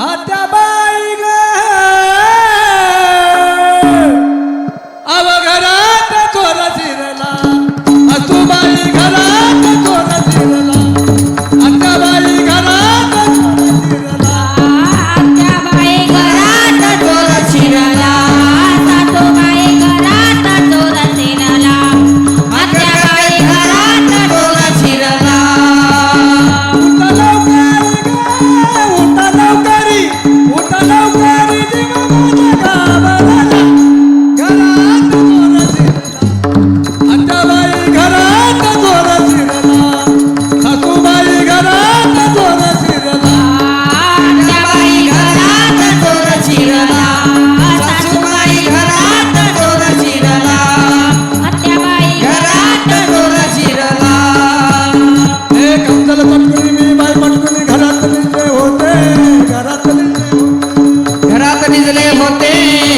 Ada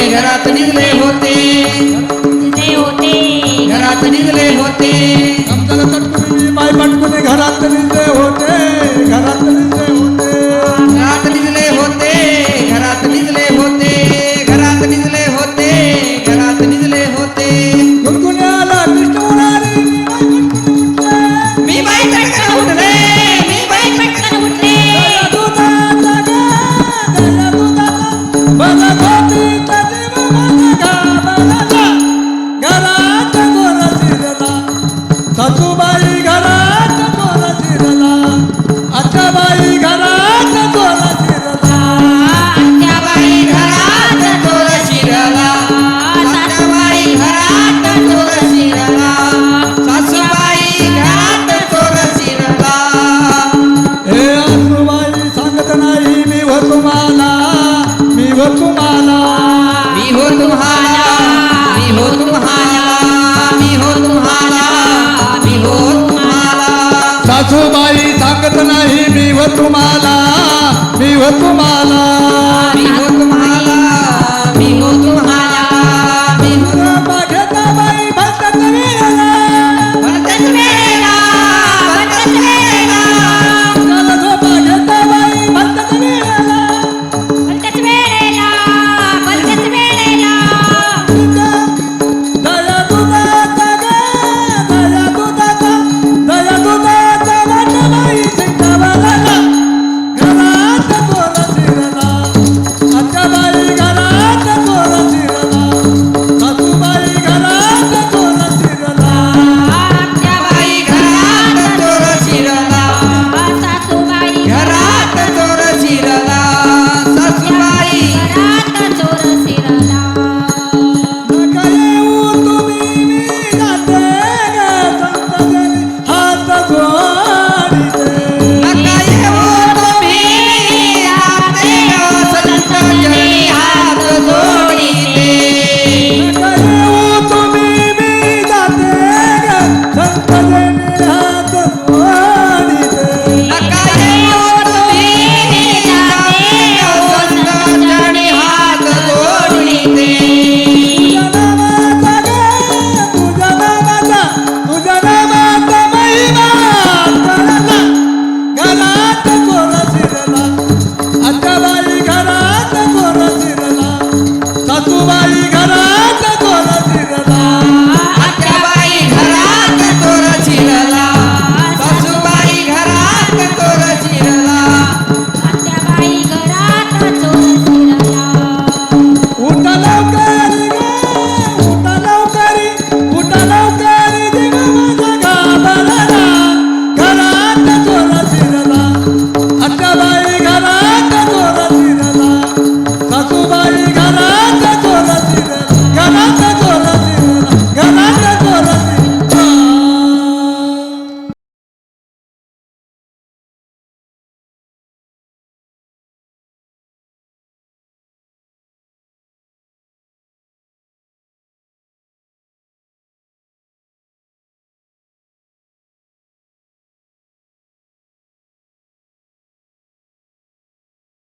घरात निघले होते. होते. घरात निघले होते. आमदार पाय पाठवणे घरात निघले. तुम्हाला मी हो तुम्हाला.